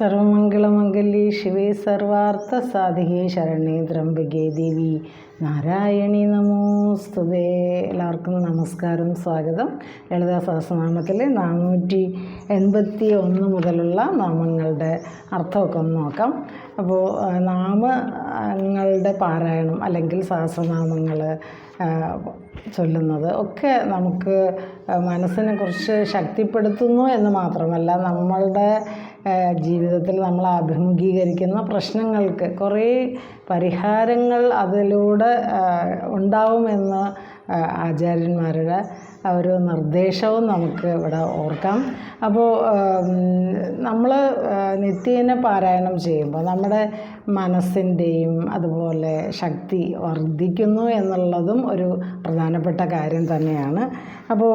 സർവമംഗളമംഗല്യേ ശിവേ സർവാർത്ഥ സാധികേ ശരണേ ത്രംബകേ ദേവി നാരായണി നമോസ്തുതേ എല്ലാവർക്കും നമസ്കാരം സ്വാഗതം. ലളിതാ സഹസ്രനാമത്തിലെ നാനൂറ്റി എൺപത്തി ഒന്ന് മുതലുള്ള നാമങ്ങളുടെ അർത്ഥമൊക്കെ ഒന്ന് നോക്കാം. അപ്പോൾ നാമങ്ങളുടെ പാരായണം അല്ലെങ്കിൽ സഹസ്രനാമങ്ങൾ ചൊല്ലുന്നത് ഒക്കെ നമുക്ക് മനസ്സിനെ കുറിച്ച് ശക്തിപ്പെടുത്തുന്നു എന്ന് മാത്രമല്ല നമ്മളുടെ ജീവിതത്തിൽ നമ്മൾ അഭിമുഖീകരിക്കുന്ന പ്രശ്നങ്ങൾക്ക് കുറേ പരിഹാരങ്ങൾ അതിലൂടെ ഉണ്ടാവുമെന്ന് ആചാര്യന്മാരുടെ ഒരു നിർദ്ദേശവും നമുക്ക് ഇവിടെ ഓർക്കാം. അപ്പോൾ നമ്മൾ നിത്യേന പാരായണം ചെയ്യുമ്പോൾ നമ്മുടെ മനസ്സിന്റെയും അതുപോലെ ശക്തി വർദ്ധിക്കുന്നു എന്നുള്ളതും ഒരു പ്രധാനപ്പെട്ട കാര്യം തന്നെയാണ്. അപ്പോൾ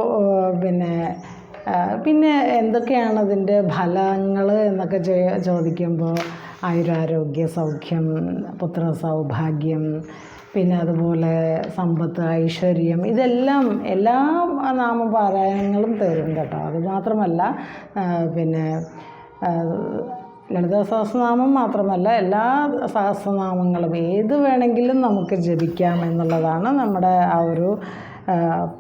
പിന്നെ പിന്നെ എന്തൊക്കെയാണ് അതിന്റെ ഫലങ്ങൾ എന്നൊക്കെ ചോദിക്കുമ്പോൾ ആയുരാരോഗ്യ സൗഖ്യം പുത്ര സൗഭാഗ്യം പിന്നെ അതുപോലെ സമ്പത്ത് ഐശ്വര്യം ഇതെല്ലാം എല്ലാ നാമപാരായണങ്ങളും തരും കേട്ടോ. അതുമാത്രമല്ല പിന്നെ ലളിത സഹസ്രനാമം മാത്രമല്ല എല്ലാ സഹസ്രനാമങ്ങളും ഏത് വേണമെങ്കിലും നമുക്ക് ജപിക്കാം എന്നുള്ളതാണ് നമ്മുടെ ആ ഒരു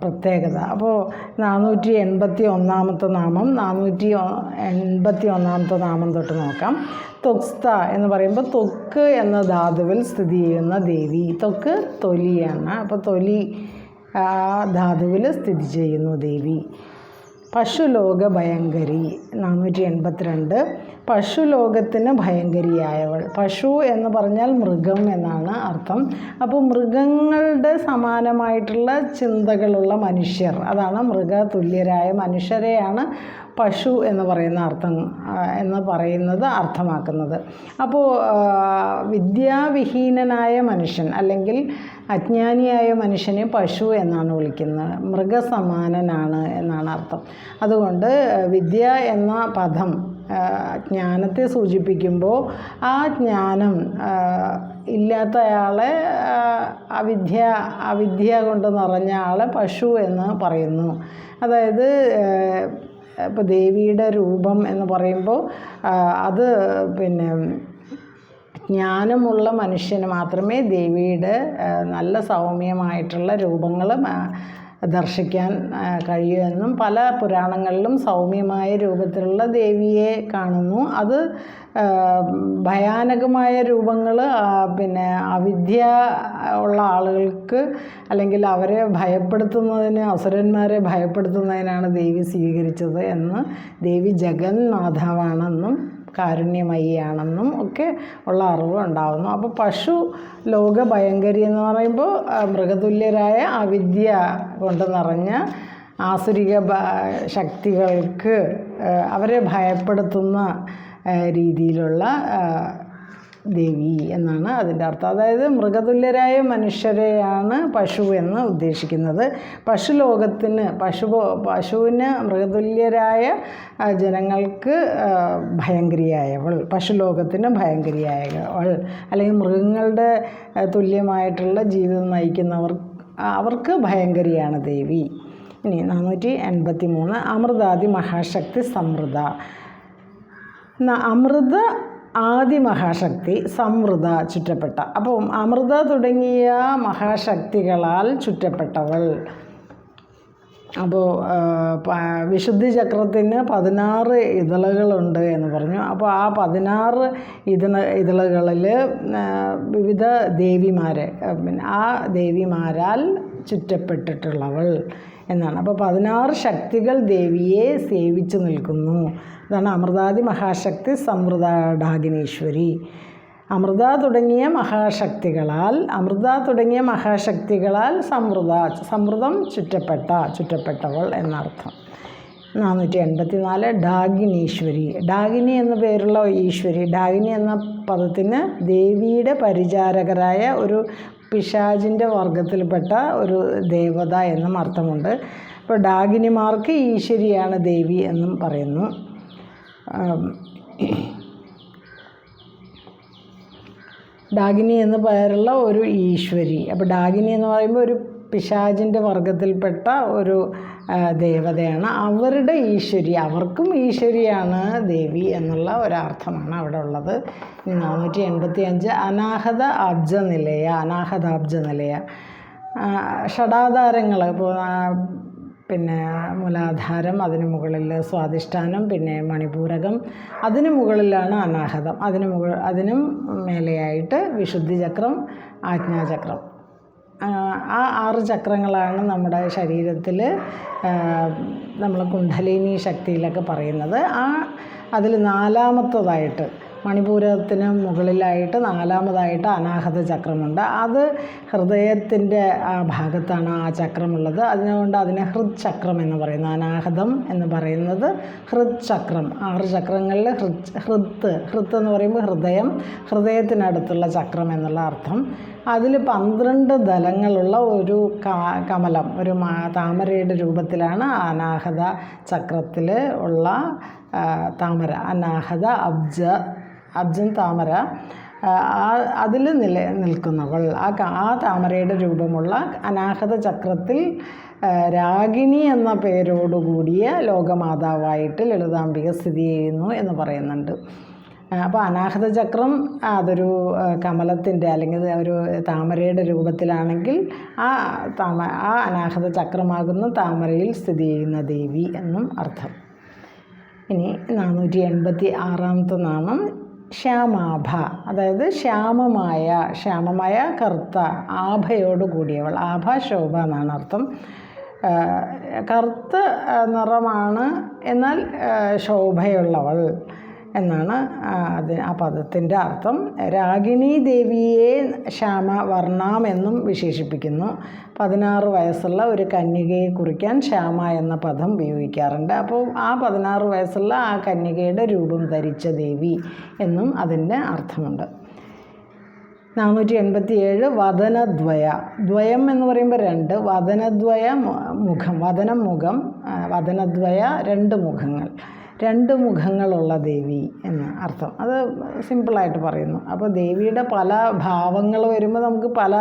പ്രത്യേകത. അപ്പോൾ നാനൂറ്റി എൺപത്തി ഒന്നാമത്തെ നാമം നാനൂറ്റി എൺപത്തി ഒന്നാമത്തെ നാമം തൊട്ട് നോക്കാം. തൊക്സ്ത എന്ന് പറയുമ്പോൾ തൊക്ക് എന്ന ധാതുവിൽ സ്ഥിതി ചെയ്യുന്ന ദേവി. തൊക്ക് തൊലിയാണ് അപ്പോൾ തൊലി ധാതുവിൽ സ്ഥിതി ചെയ്യുന്നു ദേവി. പശുലോക ഭയങ്കരി നാനൂറ്റി എൺപത്തിരണ്ട് പശുലോകത്തിന് ഭയങ്കരിയായവൾ. പശു എന്ന് പറഞ്ഞാൽ മൃഗം എന്നാണ് അർത്ഥം. അപ്പോൾ മൃഗങ്ങളുടെ സമാനമായിട്ടുള്ള ചിന്തകളുള്ള മനുഷ്യർ അതാണ് മൃഗതുല്യരായ മനുഷ്യരെയാണ് പശു എന്ന് പറയുന്ന അർത്ഥം എന്ന് പറയുന്നത് അർത്ഥമാക്കുന്നത്. അപ്പോൾ വിദ്യാവിഹീനനായ മനുഷ്യൻ അല്ലെങ്കിൽ അജ്ഞാനിയായ മനുഷ്യനെ പശു എന്നാണ് വിളിക്കുന്നത്. മൃഗസമാനനാണ് എന്നാണ് അർത്ഥം. അതുകൊണ്ട് വിദ്യ എന്ന പദം ജ്ഞാനത്തെ സൂചിപ്പിക്കുമ്പോൾ ആ ജ്ഞാനം ഇല്ലാത്തയാളെ അവിദ്യ അവിദ്യ കൊണ്ട് നിറഞ്ഞ ആളെ പശു എന്ന് പറയുന്നു. അതായത് ഇപ്പോൾ ദേവിയുടെ രൂപം എന്ന് പറയുമ്പോൾ അത് പിന്നെ ജ്ഞാനമുള്ള മനുഷ്യന് മാത്രമേ ദേവിയുടെ നല്ല സൗമ്യമായിട്ടുള്ള രൂപങ്ങൾ ദർശിക്കാൻ കഴിയൂ എന്നും പല പുരാണങ്ങളിലും സൗമ്യമായ രൂപത്തിലുള്ള ദേവിയെ കാണുന്നു. അത് ഭയാനകമായ രൂപങ്ങൾ പിന്നെ അവിദ്യ ഉള്ള ആളുകൾക്ക് അല്ലെങ്കിൽ അവരെ ഭയപ്പെടുത്തുന്നതിന് അസുരന്മാരെ ഭയപ്പെടുത്തുന്നതിനാണ് ദേവി സ്വീകരിച്ചത് എന്ന് ദേവി ജഗന്നാഥാവാണെന്നും കാരുണ്യമയിയാണെന്നും ഒക്കെ ഉള്ള അറിവ് ഉണ്ടാകുന്നു അപ്പോൾ പശു ലോക ഭയങ്കരി എന്ന് പറയുമ്പോൾ മൃഗതുല്യരായ അവിദ്യ കൊണ്ട് നിറഞ്ഞ ആസുരിക ശക്തികൾക്ക് അവരെ ഭയപ്പെടുത്തുന്ന രീതിയിലുള്ള ദേവി എന്നാണ് അതിന്റെ അർത്ഥം. അതായത് മൃഗതുല്യരായ മനുഷ്യരെയാണ് പശു എന്ന് ഉദ്ദേശിക്കുന്നത്. പശു ലോകത്തിന് പശു പശുവിന് മൃഗതുല്യരായ ജനങ്ങൾക്ക് ഭയങ്കരിയായവൾ പശു ലോകത്തിന് ഭയങ്കരിയായവൾ അല്ലെങ്കിൽ മൃഗങ്ങളുടെ തുല്യമായിട്ടുള്ള ജീവിതം നയിക്കുന്നവർ അവർക്ക് ഭയങ്കരിയാണ് ദേവി. ഇനി നാനൂറ്റി എൺപത്തി മൂന്ന് അമൃതാദി മഹാശക്തി സമൃദ്ധ. അമൃത ആദി മഹാശക്തി സമൃദ്ധ ചുറ്റപ്പെട്ട. അപ്പം അമൃത തുടങ്ങിയ മഹാശക്തികളാൽ ചുറ്റപ്പെട്ടവൾ. അപ്പോൾ വിശുദ്ധി ചക്രത്തിന് പതിനാറ് ഇതളുകളുണ്ട് എന്ന് പറഞ്ഞു. അപ്പോൾ ആ പതിനാറ് ഇതള ഇതളുകളിൽ വിവിധ ദേവിമാരെ ആ ദേവിമാരാൽ ചുറ്റപ്പെട്ടിട്ടുള്ളവൾ. എന്നാണ്. അപ്പോൾ പതിനാറ് ശക്തികൾ ദേവിയെ സേവിച്ചു നിൽക്കുന്നു. അതാണ് അമൃതാദി മഹാശക്തി സമൃത ഡാഗിനീശ്വരി. അമൃത തുടങ്ങിയ മഹാശക്തികളാൽ അമൃത തുടങ്ങിയ മഹാശക്തികളാൽ സമൃത സമൃതം ചുറ്റപ്പെട്ട ചുറ്റപ്പെട്ടവൾ എന്നർത്ഥം. നാനൂറ്റി എൺപത്തി നാല് ഡാഗിനീശ്വരി. ഡാഗിനി എന്ന പേരുള്ള ഈശ്വരി ഡാഗിനി എന്ന പദത്തിന് ദേവിയുടെ പരിചാരകരായ ഒരു പിശാജിന്റെ വർഗത്തിൽപ്പെട്ട ഒരു ദേവത എന്നും അർത്ഥമുണ്ട്. ഇപ്പോൾ ഡാഗിനിമാർക്ക് ഈശ്വരിയാണ് ദേവി എന്നും പറയുന്നു. ഡാഗിനി എന്ന് പേരുള്ള ഒരു ഈശ്വരി. അപ്പോൾ ഡാഗിനി എന്ന് പറയുമ്പോൾ ഒരു പിശാചിന്റെ വർഗത്തിൽപ്പെട്ട ഒരു ദേവതയാണ്. അവരുടെ ഈശ്വരി അവർക്കും ഈശ്വരിയാണ് ദേവി എന്നുള്ള ഒരർത്ഥമാണ് അവിടെ ഉള്ളത്. നാനൂറ്റി എൺപത്തി അഞ്ച് അനാഹത അബ്ജ നിലയ അനാഹതാബ്ജ നിലയ ഷടാധാരങ്ങൾ ഇപ്പോൾ പിന്നെ മൂലാധാരം അതിന് മുകളിൽ സ്വാധിഷ്ഠാനം പിന്നെ മണിപൂരകം അതിന് മുകളിലാണ് അനാഹതം. അതിന് മുകൾ അതിനും മേലെയായിട്ട് വിശുദ്ധി ചക്രം ആജ്ഞാചക്രം. ആ, ആറ് ചക്രങ്ങളാണ് നമ്മുടെ ശരീരത്തിൽ നമ്മൾ കുണ്ഡലിനി ശക്തിയിലൊക്കെ പറയുന്നത്. ആ അതിൽ നാലാമത്തതായിട്ട് മണിപൂരത്തിന് മുകളിലായിട്ട് നാലാമതായിട്ട് അനാഹത ചക്രമുണ്ട്. അത് ഹൃദയത്തിന്റെ ഭാഗത്താണ് ആ ചക്രമുള്ളത്. അതിനുകൊണ്ട് അതിനെ ഹൃദ് ചക്രം എന്ന് പറയുന്നത് അനാഹതം എന്ന് പറയുന്നത് ഹൃദ് ചക്രം ആറ് ചക്രങ്ങളിൽ ഹൃദ് ഹൃത്ത് ഹൃത്ത് എന്ന് പറയുമ്പോൾ ഹൃദയം ഹൃദയത്തിനടുത്തുള്ള ചക്രം എന്നുള്ള അർത്ഥം. അതിൽ പന്ത്രണ്ട് ദലങ്ങളുള്ള ഒരു കമലം ഒരു താമരയുടെ രൂപത്തിലാണ് അനാഹത ചക്രത്തിൽ ഉള്ള താമര. അനാഹത അബ്ജ അബ്ജൻ താമര അതിൽ നില നിൽക്കുന്നവൾ. ആ ആ താമരയുടെ രൂപമുള്ള അനാഹത ചക്രത്തിൽ രാഗിണി എന്ന പേരോടുകൂടിയ ലോകമാതാവായിട്ട് ലളിതാംബിക സ്ഥിതി ചെയ്യുന്നു എന്ന് പറയുന്നുണ്ട്. അപ്പോൾ അനാഹത ചക്രം അതൊരു കമലത്തിന്റെ അല്ലെങ്കിൽ ഒരു താമരയുടെ രൂപത്തിലാണെങ്കിൽ ആ താമ ആ അനാഹത ചക്രമാകുന്ന താമരയിൽ സ്ഥിതി ചെയ്യുന്ന ദേവി എന്നും അർത്ഥം. ഇനി നാനൂറ്റി എൺപത്തി ആറാമത്തെ നാമം ശ്യാമാഭ അതായത് ശ്യാമമായ ശ്യാമമായ കറുത്ത ആഭയോട് കൂടിയവൾ. ആഭ ശോഭ എന്നാണ് അർത്ഥം. കറുത്ത നിറമാണ് എന്നാൽ ശോഭയുള്ളവൾ. എന്നാണ് അത് ആ പദത്തിന്റെ അർത്ഥം. രാഗിണി ദേവിയെ ശ്യാമ വർണാം എന്നും വിശേഷിപ്പിക്കുന്നു. പതിനാറ് വയസ്സുള്ള ഒരു കന്യകയെ കുറിക്കാൻ ശ്യാമ എന്ന പദം ഉപയോഗിക്കാറുണ്ട്. അപ്പോൾ ആ പതിനാറ് വയസ്സുള്ള ആ കന്യകയുടെ രൂപം ധരിച്ച ദേവി എന്നും അതിന്റെ അർത്ഥമുണ്ട്. നാനൂറ്റി എൺപത്തി ഏഴ് വദനദ്വയ. ദ്വയം എന്ന് പറയുമ്പോൾ രണ്ട്. വദനദ്വയ മുഖം വദനം മുഖം വതനദ്വയ വദനദ്വയ രണ്ട് മുഖങ്ങൾ. രണ്ട് മുഖങ്ങളുള്ള ദേവി എന്ന് അർത്ഥം. അത് സിമ്പിളായിട്ട് പറയുന്നു. അപ്പോൾ ദേവിയുടെ പല ഭാവങ്ങൾ വരുമ്പോൾ നമുക്ക് പല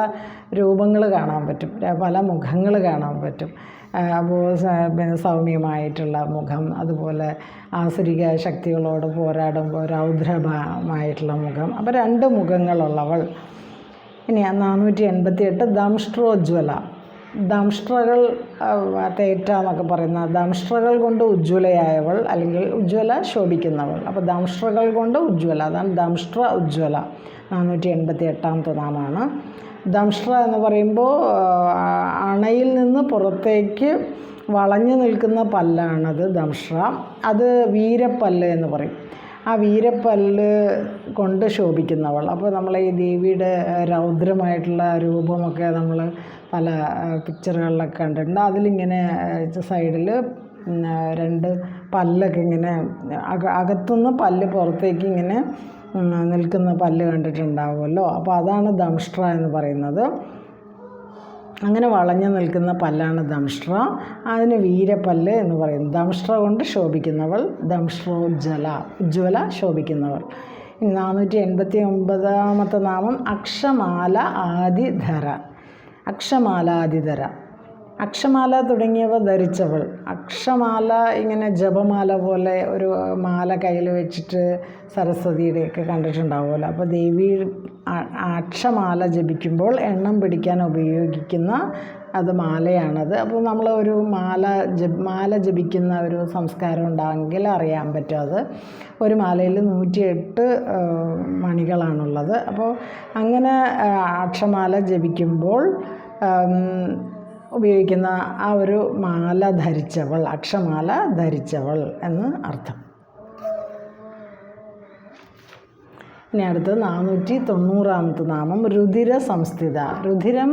രൂപങ്ങൾ കാണാൻ പറ്റും. പല മുഖങ്ങൾ കാണാൻ പറ്റും. അപ്പോൾ പിന്നെ സൗമ്യമായിട്ടുള്ള മുഖം അതുപോലെ ആസുരിക ശക്തികളോട് പോരാടുമ്പോൾ രൗദ്രമായിട്ടുള്ള മുഖം. അപ്പോൾ രണ്ട് മുഖങ്ങളുള്ളവൾ. ഇനി നാനൂറ്റി എൺപത്തി എട്ട് ദംഷ്ട്രോജ്വല. ദംഷ്ട്രകൾ ആ, തേറ്റ എന്നൊക്കെ പറയുന്ന ദംഷ്ട്രകൾ കൊണ്ട് ഉജ്ജ്വലയായവൾ അല്ലെങ്കിൽ ഉജ്ജ്വല ശോഭിക്കുന്നവൾ. അപ്പോൾ ദംഷ്ട്രകൾ കൊണ്ട് ഉജ്ജ്വല അതാണ് ദംഷ്ട്ര ഉജ്ജ്വല. നാനൂറ്റി എൺപത്തി എട്ടാമത്തെ നാമാണ്. ദംഷ്ട്ര എന്ന് പറയുമ്പോൾ അണയിൽ നിന്ന് പുറത്തേക്ക് വളഞ്ഞു നിൽക്കുന്ന പല്ലാണത് ദംഷ്ട്ര. അത് വീരപ്പല്ല് എന്ന് പറയും. ആ വീരപ്പല്ല് കൊണ്ട് ശോഭിക്കുന്നവൾ. അപ്പോൾ നമ്മൾ ഈ ദേവിയുടെ രൗദ്രമായിട്ടുള്ള രൂപമൊക്കെ നമ്മൾ പല പിക്ചറുകളിലൊക്കെ കണ്ടിട്ടുണ്ട്. അതിലിങ്ങനെ സൈഡിൽ രണ്ട് പല്ലൊക്കെ ഇങ്ങനെ അക അകത്തുനിന്ന് പല്ല് പുറത്തേക്ക് ഇങ്ങനെ നിൽക്കുന്ന പല്ല് കണ്ടിട്ടുണ്ടാവുമല്ലോ. അപ്പോൾ അതാണ് ദംഷ്ട്ര എന്ന് പറയുന്നത്. അങ്ങനെ വളഞ്ഞു നിൽക്കുന്ന പല്ലാണ് ദംഷ്ട്ര. അതിന് വീരപ്പല്ല് എന്ന് പറയും ദംഷ്ട്ര കൊണ്ട് ശോഭിക്കുന്നവൾ ദംഷ്ട്രോജ്വല ഉജ്വല ശോഭിക്കുന്നവൾ. നാനൂറ്റി എൺപത്തി ഒമ്പതാമത്തെ നാമം അക്ഷമാല ആദിധര. അക്ഷമാലാദിധര അക്ഷമാല തുടങ്ങിയവ ധരിച്ചവൾ. അക്ഷമാല ഇങ്ങനെ ജപമാല പോലെ ഒരു മാല കയ്യിൽ വെച്ചിട്ട് സരസ്വതിയുടെയൊക്കെ കണ്ടിട്ടുണ്ടാവുമല്ലോ. അപ്പോൾ ദേവി അക്ഷമാല ജപിക്കുമ്പോൾ എണ്ണം പിടിക്കാൻ ഉപയോഗിക്കുന്ന അത് മാലയാണത്. അപ്പോൾ നമ്മൾ ഒരു മാല ജപ് മാല ജപിക്കുന്ന ഒരു സംസ്കാരം ഉണ്ടാകുമെങ്കിൽ അറിയാൻ പറ്റും അത്. ഒരു മാലയിൽ നൂറ്റിയെട്ട് മണികളാണുള്ളത്. അപ്പോൾ അങ്ങനെ അക്ഷമാല ജപിക്കുമ്പോൾ ഉപയോഗിക്കുന്ന ആ ഒരു മാല ധരിച്ചവൾ അക്ഷമാല ധരിച്ചവൾ എന്ന് അർത്ഥം. ഇനി അടുത്ത് നാനൂറ്റി തൊണ്ണൂറാമത്തെ നാമം രുധിര സംസ്ഥിത രുധിരം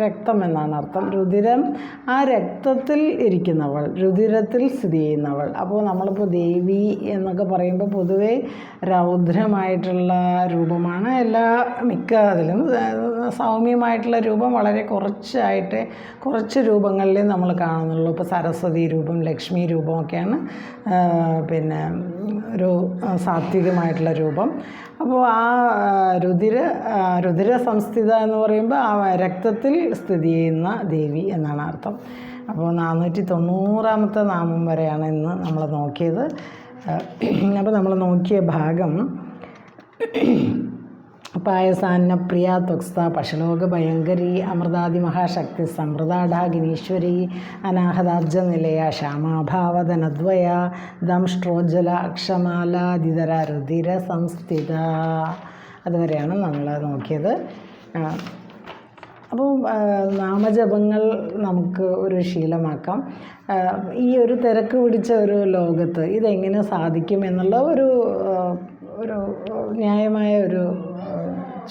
രക്തം എന്നാണ് അർത്ഥം. രുധിരം ആ രക്തത്തിൽ ഇരിക്കുന്നവൾ രുധിരത്തിൽ സ്ഥിതി ചെയ്യുന്നവൾ. അപ്പോൾ നമ്മളിപ്പോൾ ദേവി എന്നൊക്കെ പറയുമ്പോൾ പൊതുവേ രൗദ്രമായിട്ടുള്ള രൂപമാണ്. എല്ലാ മിക്ക അതിലും സൗമ്യമായിട്ടുള്ള രൂപം വളരെ കുറച്ചായിട്ട് കുറച്ച് രൂപങ്ങളിലേ നമ്മൾ കാണുന്നുള്ളൂ. ഇപ്പോൾ സരസ്വതി രൂപം ലക്ഷ്മി രൂപമൊക്കെയാണ് പിന്നെ ഒരു സാത്വികമായിട്ടുള്ള രൂപം. അപ്പോൾ ആ രുതിര രുതിര സംസ്ഥിത എന്ന് പറയുമ്പോൾ ആ രക്തത്തിൽ സ്ഥിതി ചെയ്യുന്ന ദേവി എന്നാണ് അർത്ഥം. അപ്പോൾ നാനൂറ്റി തൊണ്ണൂറാമത്തെ നാമം വരെയാണ് ഇന്ന് നമ്മൾ നോക്കിയത്. അപ്പോൾ നമ്മൾ നോക്കിയ ഭാഗം പായസാന്ന പ്രിയ ത്വക്സ്ത പശലോക ഭയങ്കരി അമൃതാദി മഹാശക്തി സമൃതാഢാഗിനീശ്വരി അനാഹതാബ്ജ നിലയ ശ്യാമാഭാവതനദ്വയ ദംഷ്ട്രോജ്വല അക്ഷമാലാദിതര രുതിര സംസ്ഥിത. അതുവരെയാണ് നമ്മൾ നോക്കിയത്. അപ്പോൾ നാമജപങ്ങൾ നമുക്ക് ഒരു ശീലമാക്കാം. ഈ ഒരു തിരക്ക് പിടിച്ച ഒരു ലോകത്ത് ഇതെങ്ങനെ സാധിക്കും എന്നുള്ള ഒരു ഒരു ന്യായമായ ഒരു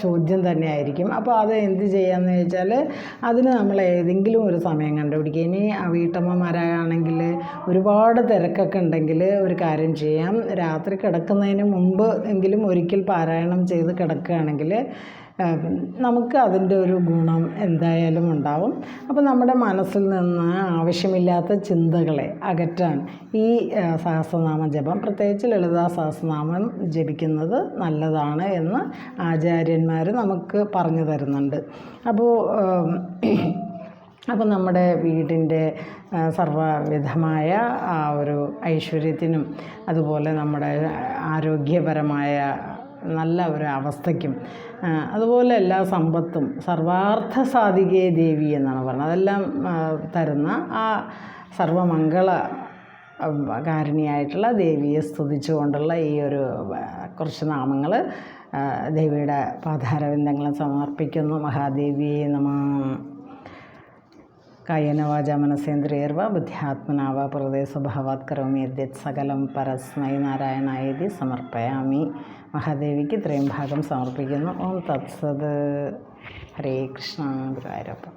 ചോദ്യം തന്നെയായിരിക്കും. അപ്പോൾ അത് എന്ത് ചെയ്യാന്ന് ചോദിച്ചാൽ അതിന് നമ്മൾ ഏതെങ്കിലും ഒരു സമയം കണ്ടുപിടിക്കുക. ഇനി ആ വീട്ടമ്മമാരാണെങ്കിൽ ഒരുപാട് തിരക്കൊക്കെ ഉണ്ടെങ്കിൽ ഒരു കാര്യം ചെയ്യാം. രാത്രി കിടക്കുന്നതിന് മുമ്പ് എങ്കിലും ഒരിക്കൽ പാരായണം ചെയ്ത് കിടക്കുകയാണെങ്കിൽ നമുക്ക് അതിന്റെ ഒരു ഗുണം എന്തായാലും ഉണ്ടാവും. അപ്പോൾ നമ്മുടെ മനസ്സിൽ നിന്ന് ആവശ്യമില്ലാത്ത ചിന്തകളെ അകറ്റാൻ ഈ സഹസ്രനാമ ജപം പ്രത്യേകിച്ച് ലളിതാ സഹസ്രനാമം ജപിക്കുന്നത് നല്ലതാണ് എന്ന് ആചാര്യന്മാർ നമുക്ക് പറഞ്ഞു തരുന്നുണ്ട്. അപ്പോൾ അപ്പോൾ നമ്മുടെ വീടിന്റെ സർവവിധമായ ആ ഒരു ഐശ്വര്യത്തിനും അതുപോലെ നമ്മുടെ ആരോഗ്യപരമായ നല്ല ഒരു അവസ്ഥയ്ക്കും. അതുപോലെ എല്ലാ സമ്പത്തും സർവാർത്ഥ സാധികേ ദേവി എന്നാണ് പറയുന്നത് അതെല്ലാം തരുന്ന ആ സർവമംഗള കാരുണിയായിട്ടുള്ള ദേവിയെ സ്തുതിച്ചുകൊണ്ടുള്ള ഈ ഒരു കുറച്ച് നാമങ്ങൾ ദേവിയുടെ പാതാരവിന്ദങ്ങളും സമർപ്പിക്കുന്നു. മഹാദേവിയെ നമ. കായേന വാച മനസേന്ദ്രിയർവ ബുദ്ധ്യാത്മനാവ പ്രദേ സ്വഭാവാത് കരോമി യദ്യത് സകലം പരസ്മൈ നാരായണായതി സമർപ്പയാമി മഹാദേവിക്ക് ഇത്രയും ഭാഗം സമർപ്പിക്കുന്നു ഓം തത്സത് ഹരേ കൃഷ്ണ ഗുരുവായൂരപ്പ